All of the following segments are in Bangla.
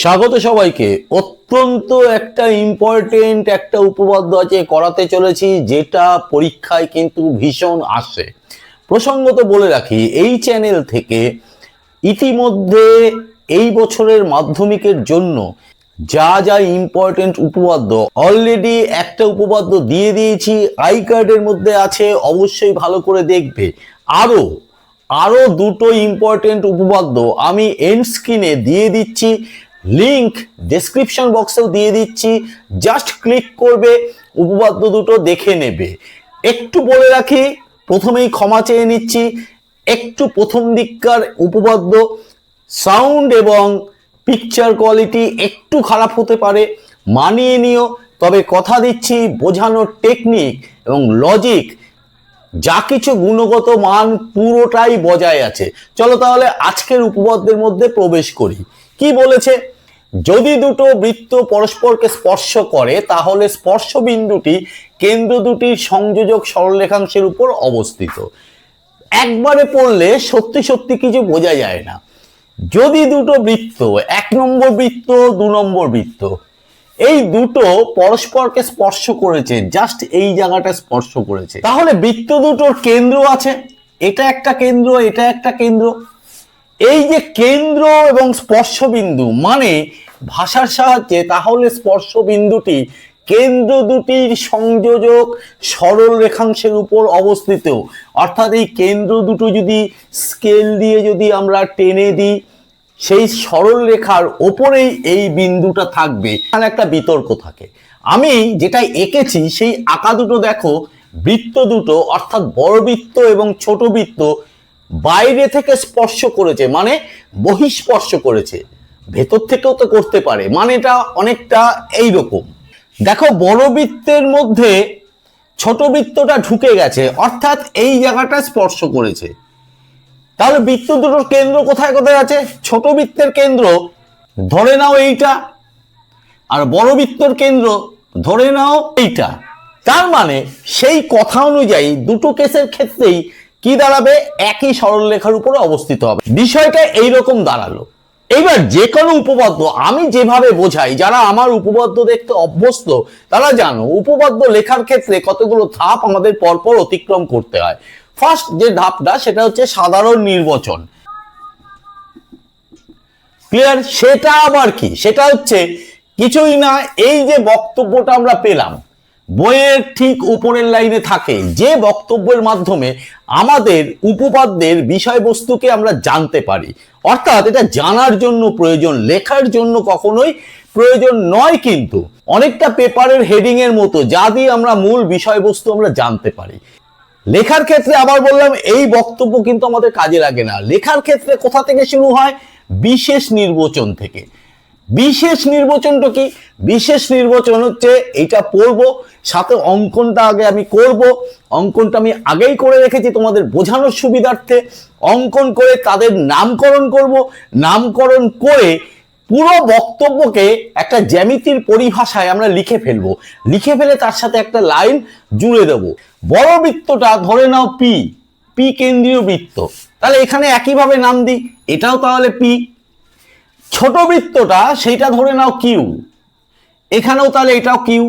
স্বাগত সবাইকে। অত্যন্ত একটা ইম্পর্টেন্ট একটা উপপাদ্য আছে করাতে চলেছি, যেটা পরীক্ষায় কিন্তু ভীষণ আসে। প্রসঙ্গত বলে রাখি, এই চ্যানেল থেকে ইতিমধ্যে এই বছরের মাধ্যমিকের জন্য যা যা ইম্পর্টেন্ট উপপাদ্য অলরেডি একটা উপপাদ্য দিয়ে দিয়েছি আই কার্ডের মধ্যে আছে, অবশ্যই ভালো করে দেখবে। আরও আরও দুটো ইম্পর্টেন্ট উপপাদ্য আমি এন্ড স্ক্রিনে দিয়ে দিচ্ছি। লিংক ডেসক্রিপশন বক্সেও দিয়ে দিচ্ছি। জাস্ট ক্লিক করবে, উপপাদ্য দুটো দেখে নেবে। একটু বলে রাখি, প্রথমেই ক্ষমা চেয়ে নিচ্ছি। একটু প্রথম দিককার উপপাদ্য সাউন্ড এবং পিকচার কোয়ালিটি একটু খারাপ হতে পারে, মানিয়ে নিও। তবে কথা দিচ্ছি বোঝানোর টেকনিক এবং লজিক যা কিছু গুণগত মান পুরোটাই বজায় আছে। চলো তাহলে আজকের উপপাদ্যের মধ্যে প্রবেশ করি। কি বলেছে? যদি দুটো বৃত্ত পরস্পরকে স্পর্শ করে, তাহলে স্পর্শ বিন্দুটি কেন্দ্র দুটির সংযোজক সরলরেখাংশের উপর অবস্থিত। একবারে পড়লে সত্যি সত্যি কিছু বোঝা যায় না। যদি দুটো বৃত্ত, এক নম্বর বৃত্ত, দু নম্বর বৃত্ত, এই দুটো পরস্পরকে স্পর্শ করেছে, জাস্ট এই জায়গাটা স্পর্শ করেছে, তাহলে বৃত্ত দুটোর কেন্দ্র আছে। এটা একটা কেন্দ্র, এটা একটা কেন্দ্র। এই যে কেন্দ্র এবং স্পর্শ বিন্দু মানে ভাষার সাহায্যে, তাহলে স্পর্শ বিন্দুটি কেন্দ্র দুটির সংযোজক সরল রেখাংশের উপর অবস্থিত। অর্থাৎ এই কেন্দ্র দুটো যদি স্কেল দিয়ে যদি আমরা টেনে দিই, সেই সরল রেখার ওপরেই এই বিন্দুটা থাকবে। এখানে একটা বিতর্ক থাকে। আমি যেটা এঁকেছি, সেই আঁকা দুটো দেখো, বৃত্ত দুটো, অর্থাৎ বড় বৃত্ত এবং ছোট বৃত্ত বাইরে থেকে স্পর্শ করেছে মানে বহিঃস্পর্শ করেছে। ভেতর থেকেও তো করতে পারে। মানে এটা অনেকটা এই রকম দেখো, বড় বৃত্তের মধ্যে ছোট বৃত্তটা ঢুকে গেছে, অর্থাৎ এই জায়গাটা স্পর্শ করেছে। তাহলে বৃত্ত দুটোর কেন্দ্র কোথায় কোথায় আছে? ছোট বৃত্তের কেন্দ্র, ধরে নাও এইটা। আর বড় বৃত্তর কেন্দ্র, ধরে নাও এইটা। তার মানে সেই কথা অনুযায়ী দুটো কেসের ক্ষেত্রেই কি দাঁড়াবে? একই সরলরেখার উপরে অবস্থিত হবে। বিষয়টা এইরকম দাঁড়াল। এইবার যে কোনো উপপাদ্য আমি যেভাবে বোঝাই, যারা আমার উপপাদ্য দেখতে অভ্যস্ত, তারা জানো, উপপাদ্য লেখার ক্ষেত্রে কতগুলো ধাপ আমাদের পরপর অতিক্রম করতে হয়। ফার্স্ট যে ধাপটা, সেটা হচ্ছে সাধারণ নির্বাচন। ক্লিয়ার সেটা আবার কি? সেটা হচ্ছে কিছুই না, এই যে বক্তব্যটা আমরা পেলাম বইয়ের ঠিক উপরের লাইনে থাকে যে বক্তব্যের মাধ্যমে আমাদের উপপাদ্যের বিষয়বস্তুকে আমরা জানতে পারি। অর্থাৎ এটা জানার জন্য প্রয়োজন, লেখার জন্য কখনোই প্রয়োজন নয় কিন্তু। অনেকটা পেপারের হেডিং এর মতো যা দিয়ে আমরা মূল বিষয়বস্তু আমরা জানতে পারি। লেখার ক্ষেত্রে আবার বললাম, এই বক্তব্য কিন্তু আমাদের কাজে লাগে না। লেখার ক্ষেত্রে কোথা থেকে শুরু হয়? বিশেষ নির্বাচন থেকে। বিশেষ নির্বাচনটা কি? বিশেষ নির্বাচন হচ্ছে এইটা পড়ব, সাথে অঙ্কনটা আগে আমি করব। অঙ্কনটা আমি আগেই করে রেখেছি তোমাদের বোঝানোর সুবিধার্থে। অঙ্কন করে তাদের নামকরণ করব। নামকরণ করে পুরো বক্তব্যকে একটা জ্যামিতির পরিভাষায় আমরা লিখে ফেলব। লিখে ফেলে তার সাথে একটা লাইন জুড়ে দেব। বড় বৃত্তটা ধরে নাও পি পি কেন্দ্রীয় বৃত্ত। তাহলে এখানে একইভাবে নাম দিই। এটাও তাহলে পি ছোট বৃত্তটা সেইটা ধরে নাও কিউ এখানেও তাহলে এটাও কিউ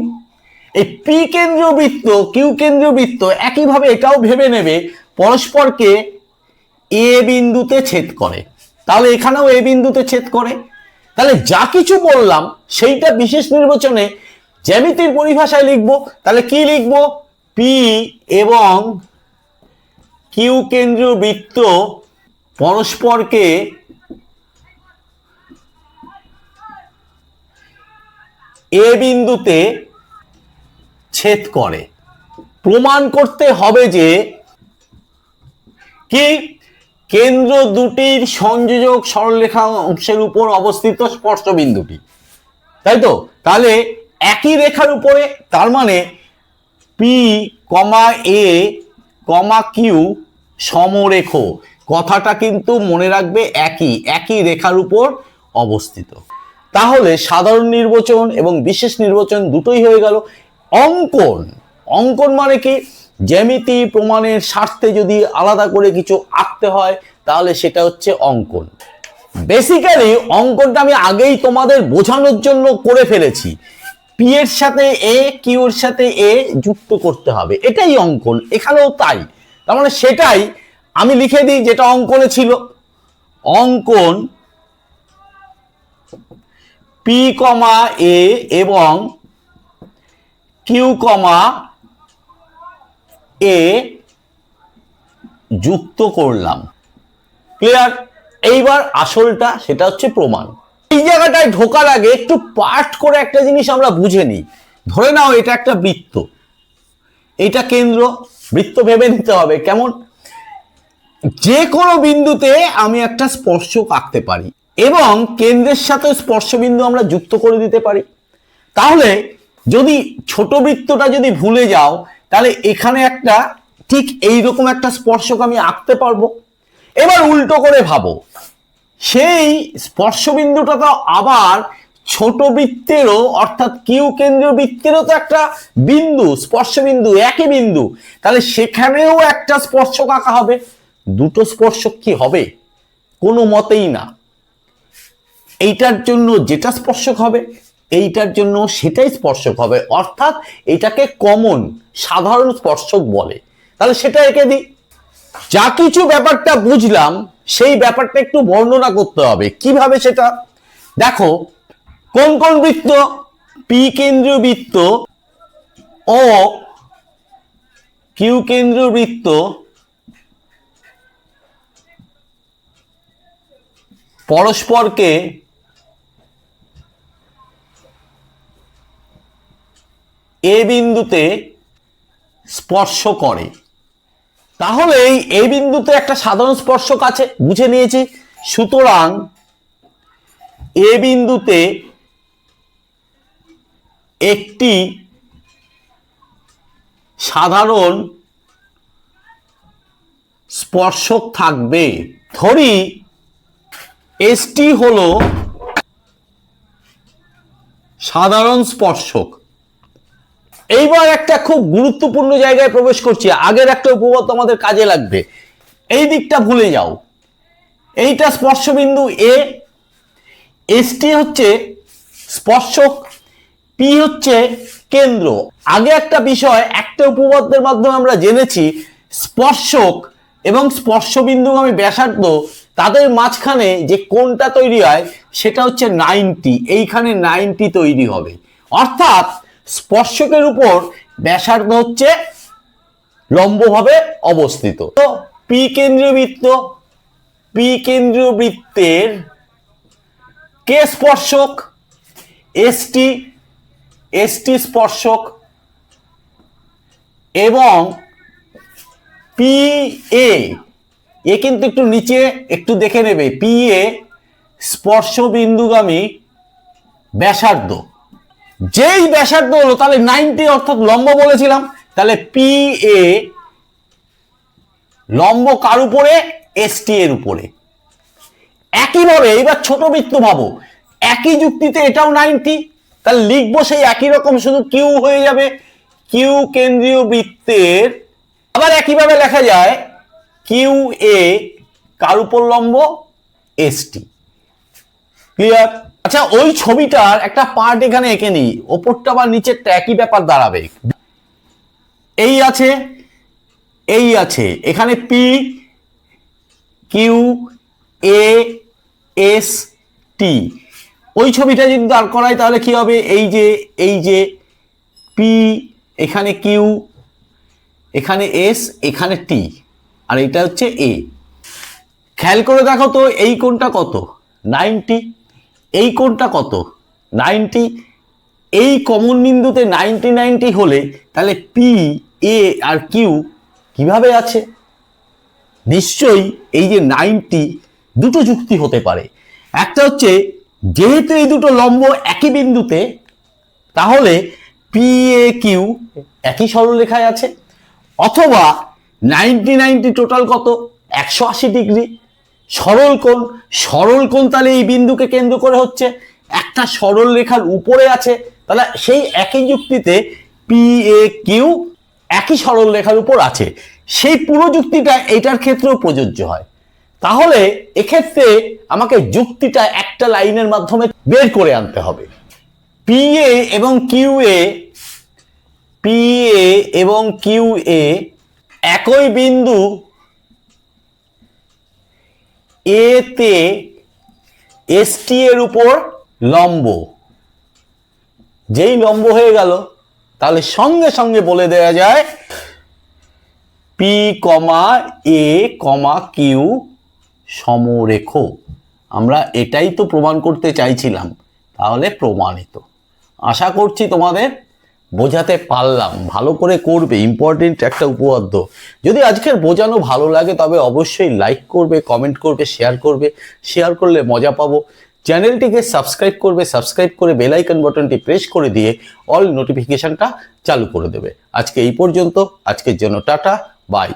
এই পি কেন্দ্রীয় বৃত্ত কিউ কেন্দ্রীয় বৃত্ত একইভাবে এটাও ভেবে নেবে পরস্পরকে এ বিন্দুতে ছেদ করে। তাহলে এখানেও এ বিন্দুতে ছেদ করে। তাহলে যা কিছু বললাম সেইটা বিশেষ নির্বাচনে জ্যামিতির পরিভাষায় লিখব। তাহলে কি লিখব? পি এবং কিউ কেন্দ্রীয় বৃত্ত পরস্পরকে এ বিন্দুতে ছেদ করে। প্রমাণ করতে হবে যে কি? কেন্দ্র দুটির সংযোজক সরলরেখা অংশের উপর অবস্থিত স্পর্শ বিন্দুটি। তাই তো? তাহলে একই রেখার উপরে, তার মানে পি কমা এ কমা কিউ সমরেখ। কথাটা কিন্তু মনে রাখবে একই একই রেখার উপর অবস্থিত। তাহলে সাধারণ নির্বাচন এবং বিশেষ নির্বাচন দুটোই হয়ে গেল অঙ্কন। অঙ্কন মানে কি? জ্যামিতি প্রমাণের স্বার্থে যদি আলাদা করে কিছু আঁকতে হয়, তাহলে সেটা হচ্ছে অঙ্কন। বেসিক্যালি অঙ্কনটা আমি আগেই তোমাদের বোঝানোর জন্য করে ফেলেছি। পি এর সাথে এ কিউ এর সাথে এ যুক্ত করতে হবে। এটাই অঙ্কন। এখানেও তাই। তার মানে সেটাই আমি লিখে দিই যেটা অঙ্কনে ছিল। অঙ্কন পি কমা এ এবং কিউ কমা এ যুক্ত করলাম। ক্লিয়ার এইবার আসলটা সেটা হচ্ছে প্রমাণ। এই জায়গাটায় ঢোকার আগে একটু পাঠ করে একটা জিনিস আমরা বুঝে নিই। ধরে নাও এটা একটা বৃত্ত। এটা কেন্দ্র। বৃত্ত ভেবে নিতে হবে। কেমন? যে কোনো বিন্দুতে আমি একটা স্পর্শক আঁকতে পারি। এবং কেন্দ্রের সাথে স্পর্শবিন্দু আমরা যুক্ত করে দিতে পারি। তাহলে যদি ছোট বৃত্তটা যদি ভুলে যাও, তাহলে এখানে একটা ঠিক এইরকম একটা স্পর্শক আমি আঁকতে পারব। এবার উল্টো করে ভাবো, সেই স্পর্শবিন্দুটা তো আবার ছোট বৃত্তেরও, অর্থাৎ কিউ কেন্দ্রীয় বৃত্তেরও তো একটা বিন্দু, স্পর্শবিন্দু, একই বিন্দু। তাহলে সেখানেও একটা স্পর্শক আঁকা হবে। দুটো স্পর্শক কি হবে? কোনো মতেই না। এইটার জন্য যেটা স্পর্শক হবে, এইটার জন্য সেটাই স্পর্শক হবে। অর্থাৎ এটাকে কমন সাধারণ স্পর্শক বলে। তাহলে সেটা এঁকে দিই। যা কিছু ব্যাপারটা বুঝলাম, সেই ব্যাপারটা একটু বর্ণনা করতে হবে। কীভাবে সেটা? দেখো, কোন কোন বৃত্ত? পি কেন্দ্রীয় বৃত্ত ও কিউ কেন্দ্রীয় বৃত্ত পরস্পরকে এ বিন্দুতে স্পর্শ করে। তাহলে এই বিন্দুতে একটা সাধারণ স্পর্শক আছে, বুঝে নিয়েছি। সুতরাং এ বিন্দুতে একটি সাধারণ স্পর্শক থাকবে। ধরি, এসটি হলো সাধারণ স্পর্শক। এইবার একটা খুব গুরুত্বপূর্ণ জায়গায় প্রবেশ করছি। আগের একটা উপপাদ্য আমাদের কাজে লাগবে। এই দিকটা ভুলে যাও। এইটা স্পর্শবিন্দু এ এসটি হচ্ছে স্পর্শক পি হচ্ছে কেন্দ্র। আগে একটা বিষয়, একটা উপপাদ্যের মাধ্যমে আমরা জেনেছি, স্পর্শক এবং স্পর্শবিন্দুগামী ব্যাসার্ধ, তাদের মাঝখানে যে কোনটা তৈরি হয়, সেটা হচ্ছে নাইনটি। এইখানে নাইনটি তৈরি হবে। অর্থাৎ স্পর্শকের উপর ব্যাসার্ধ হচ্ছে লম্বভাবে অবস্থিত। তো পি কেন্দ্রীয় বৃত্ত, পি কেন্দ্রীয় বৃত্তের কে স্পর্শক? এসটি এসটি স্পর্শক এবং পি এ এ কিন্তু একটু নিচে একটু দেখে নেবে। পি এ স্পর্শ বিন্দুগামী ব্যাসার্ধ। যেই ব্যাসার্ধ হলো, তাহলে নাইনটি অর্থাৎ লম্ব বলেছিলাম, তাহলে পি এ লম্ব কার উপরে? এসটি এর উপরে। একইভাবে এবার ছোট বৃত্ত ভাবো, একই যুক্তিতে এটাও নাইনটি তাহলে লিখব সেই একই রকম, শুধু কিউ হয়ে যাবে। কিউ কেন্দ্রীয় বৃত্তের, আবার একইভাবে লেখা যায় কিউ এ কার উপর লম্ব? এসটি ক্লিয়ার আচ্ছা ওই ছবিটার একটা পার্ট এখানে এঁকে নিই। ওপরটা বা নিচেরটা একই ব্যাপার দাঁড়াবে। এই আছে এই আছে। এখানে P Q A S T ওই ছবিটা যদি দাঁড় করাই তাহলে কি হবে? এই যে এই যে পি এখানে কিউ এখানে এস এখানে টি আর এটা হচ্ছে এ খেয়াল করে দেখো তো, এই কোনটা কত? নাইনটি এই কোণটা কত? নাইনটি। এই কমন বিন্দুতে নাইনটি নাইনটি হলে তাহলে পি এ আর কিউ কীভাবে আছে? নিশ্চয়ই এই যে নাইনটি দুটো যুক্তি হতে পারে। একটা হচ্ছে, যেহেতু এই দুটো লম্ব একই বিন্দুতে, তাহলে পি এ কিউ একই সরলরেখায় আছে। অথবা নাইনটি নাইনটি টোটাল কত? একশো আশি ডিগ্রি। সরল কোণ সরল কোণ তাহলে এই বিন্দুকে কেন্দ্র করে হচ্ছে একটা সরল রেখার উপরে আছে। তাহলে সেই একই যুক্তিতে পি এ কিউ একই সরল রেখার উপর আছে। সেই পুরো যুক্তিটা এইটার ক্ষেত্রেও প্রযোজ্য হয়। তাহলে এক্ষেত্রে আমাকে যুক্তিটা একটা লাইনের মাধ্যমে বের করে আনতে হবে। পি এ এবং কিউ এ পি এ এবং কিউ এ একই বিন্দু এ তে এসটি এর উপর লম্ব। যেই লম্ব হয়ে গেল, তাহলে সঙ্গে সঙ্গে বলে দেওয়া যায় পি কমা এ কমা কিউ সমরেখ। আমরা এটাই তো প্রমাণ করতে চাইছিলাম, তাহলে প্রমাণিত। আশা করছি তোমাদের বোঝাতে পারলাম, ভালো করে করবে ইম্পর্টেন্ট একটা উপপাদ্য। যদি আজকের বোঝানো ভালো লাগে, তবে অবশ্যই লাইক করবে কমেন্ট করবে শেয়ার করবে। শেয়ার করলে মজা পাবো। চ্যানেলটিকে সাবস্ক্রাইব করবে সাবস্ক্রাইব করে বেল আইকন বাটনটি প্রেস করে দিয়ে অল নোটিফিকেশনটা চালু করে দেবে। আজকে এই পর্যন্ত, আজকের জন্য টাটা বাই